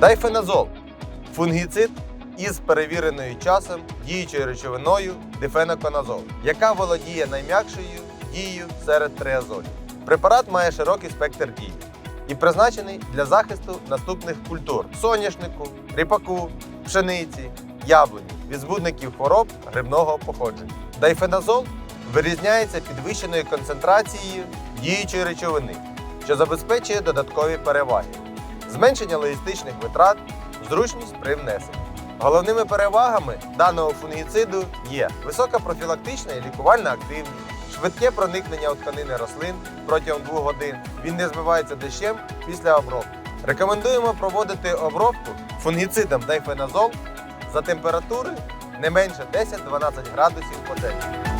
Дайфеназол фунгіцид із перевіреною часом діючою речовиною дифеноконазол, яка володіє найм'якшою дією серед триазолів. Препарат має широкий спектр дії і призначений для захисту наступних культур: соняшнику, ріпаку, пшениці, яблуні від збудників хвороб грибного походження. Дайфеназол вирізняється підвищеною концентрацією діючої речовини, що забезпечує додаткові переваги, зменшення логістичних витрат, зручність при внесенні. Головними перевагами даного фунгіциду є висока профілактична і лікувальна активність, швидке проникнення у тканини рослин протягом 2 годин. Він не змивається дощем після обробки. Рекомендуємо проводити обробку фунгіцидом дайфеназол за температури не менше 10-12 градусів по Цельсію.